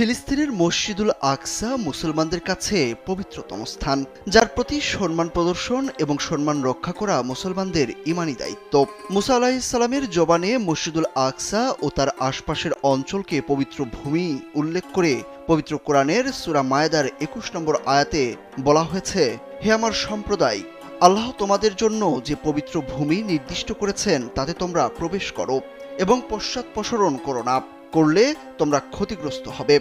ফিলিস্তিনের মসজিদুল আকসা মুসলমানদের কাছে পবিত্রতম স্থান, যার প্রতি সম্মান প্রদর্শন এবং সম্মান রক্ষা করা মুসলমানদের ইমানি দায়িত্ব। মুসা আলাহিসাল্লামের জবানে মসজিদুল আকসা ও তার আশপাশের অঞ্চলকে পবিত্র ভূমি উল্লেখ করে পবিত্র কোরআনের সুরা মায়াদার একুশ নম্বর আয়াতে বলা হয়েছে, হে আমার সম্প্রদায়, আল্লাহ তোমাদের জন্য যে পবিত্র ভূমি নির্দিষ্ট করেছেন, তাতে তোমরা প্রবেশ করো এবং পশ্চাৎপসরণ করো না। করলে তোমরা ক্ষতিগ্রস্ত হবে।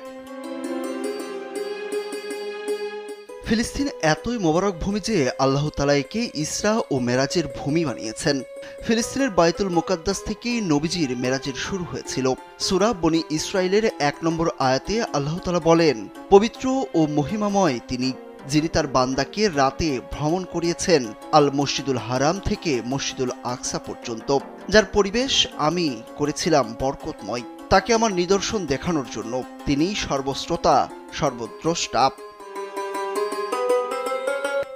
ফিলিস্তিন এতই মোবারক ভূমি যে আল্লাহ তালা একে ইসরা ও মেরাজের ভূমি বানিয়েছেন। ফিলিস্তিনের বাইতুল মোকাদ্দাস থেকেই নবীজির মেরাজের শুরু হয়েছিল। সুরা বনি ইসরায়েলের এক নম্বর আয়াতে আল্লাহ তালা বলেন, পবিত্র ও মহিমাময় তিনি, যিনি তার বান্দাকে রাতে ভ্রমণ করিয়েছেন আল মসজিদুল হারাম থেকে মসজিদুল আকসা পর্যন্ত। যার পরিবেশ আমি করেছিলাম বরকতময়। তাকে আমার নিদর্শন দেখানোর জন্য তিনি সর্বশ্রোতা, সর্বদ্রষ্টা।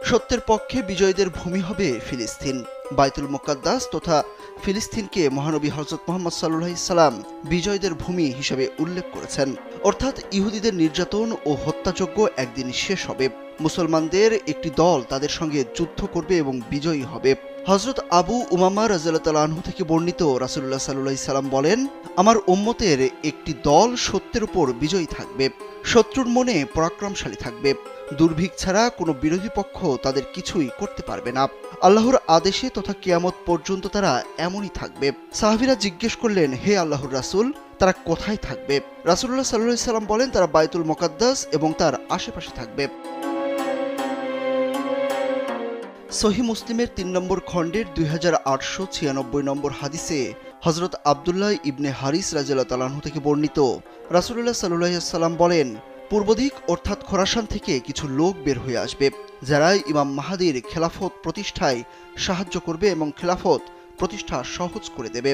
সত্যের পক্ষে বিজয়ীদের ভূমি হবে ফিলিস্তিন। বাইতুল মোকাদ্দাস তথা ফিলিস্তিনকে মহানবী হজরত মোহাম্মদ সাল্লাহ সাল্লাম বিজয়ীদের ভূমি হিসেবে উল্লেখ করেছেন। অর্থাৎ ইহুদিদের নির্যাতন ও হত্যাযজ্ঞ একদিন শেষ হবে। মুসলমানদের একটি দল তাদের সঙ্গে যুদ্ধ করবে এবং বিজয়ী হবে। হজরত আবু উমামা রাজু থেকে বর্ণিত রাসুল্লাহ সাল্লাহ সাল্লাম বলেন, আমার উম্মতের একটি দল সত্যের উপর বিজয়ী থাকবে, শত্রুর মনে পরাক্রমশালী থাকবে। দুর্ভিক্ষ ছাড়া কোনো বিরোধী পক্ষ তাদের কিছুই করতে পারবে না। আল্লাহর আদেশে তথা কিয়ামত পর্যন্ত তারা এমনই থাকবে। সাহাবিরা জিজ্ঞেস করলেন, হে আল্লাহর রাসুল, তারা কোথায় থাকবে? রাসুল্লাহ সাল্লাহ সাল্লাম বলেন, তারা বাইতুল মোকাদ্দাস এবং তার আশেপাশে থাকবে। সহি মুসলিমের তিন নম্বর খণ্ডের দুই হাজার আটশো ছিয়ানব্বই নম্বর হাদিসে হজরত আবদুল্লাহ ইবনে হারিস রাজিয়াল তালাহ থেকে বর্ণিত। রাসুল্লাহ সাল্লাহ সাল্লাম বলেন, পূর্বদিক অর্থাৎ খোরাসান থেকে কিছু লোক বের হয়ে আসবে যারা ইমাম মাহাদির খেলাফত প্রতিষ্ঠায় সাহায্য করবে এবং খেলাফত প্রতিষ্ঠা সহজ করে দেবে।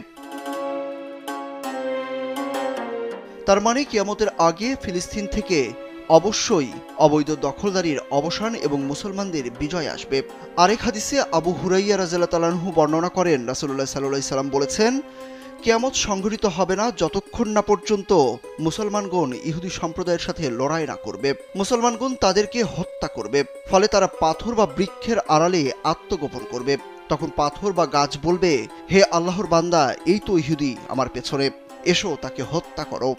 তার মানে কিয়ামতের আগে ফিলিস্তিন থেকে অবশ্যই অবৈধ দখলদারির অবসান এবং মুসলমানদের বিজয় আসবে। আরেক হাদিসে আবু হুরাইয়া রাজাল্লাহ তালাহু বর্ণনা করেন রাসুল্লাহ সাল্লাহ সাল্লাম বলেছেন, কেয়ামত সংঘটিত হবে না যতক্ষণ না পর্যন্ত মুসলমানগণ ইহুদি সম্প্রদায়ের সাথে লড়াই না করবে। মুসলমানগণ তাদেরকে হত্যা করবে, ফলে তারা পাথর বা বৃক্ষের আড়ালে আত্মগোপন করবে। তখন পাথর বা গাছ বলবে, হে আল্লাহর বান্দা, এই তো ইহুদি আমার পেছনে, এসো তাকে হত্যা করো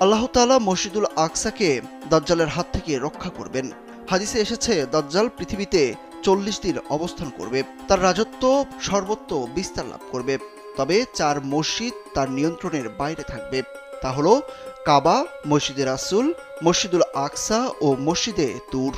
আল্লাহ তালা মসজিদুল আকসাকে দাজ্জালের হাত থেকে রক্ষা করবেন। হাদিসে এসেছে, দাজ্জাল পৃথিবীতে চল্লিশ দিন অবস্থান করবে। তার রাজত্ব সর্বত্র বিস্তার লাভ করবে। তবে চার মসজিদ তার নিয়ন্ত্রণের বাইরে থাকবে। তা হল কাবা, মসজিদে রাসুল, মসজিদুল আকসা ও মসজিদে তুর।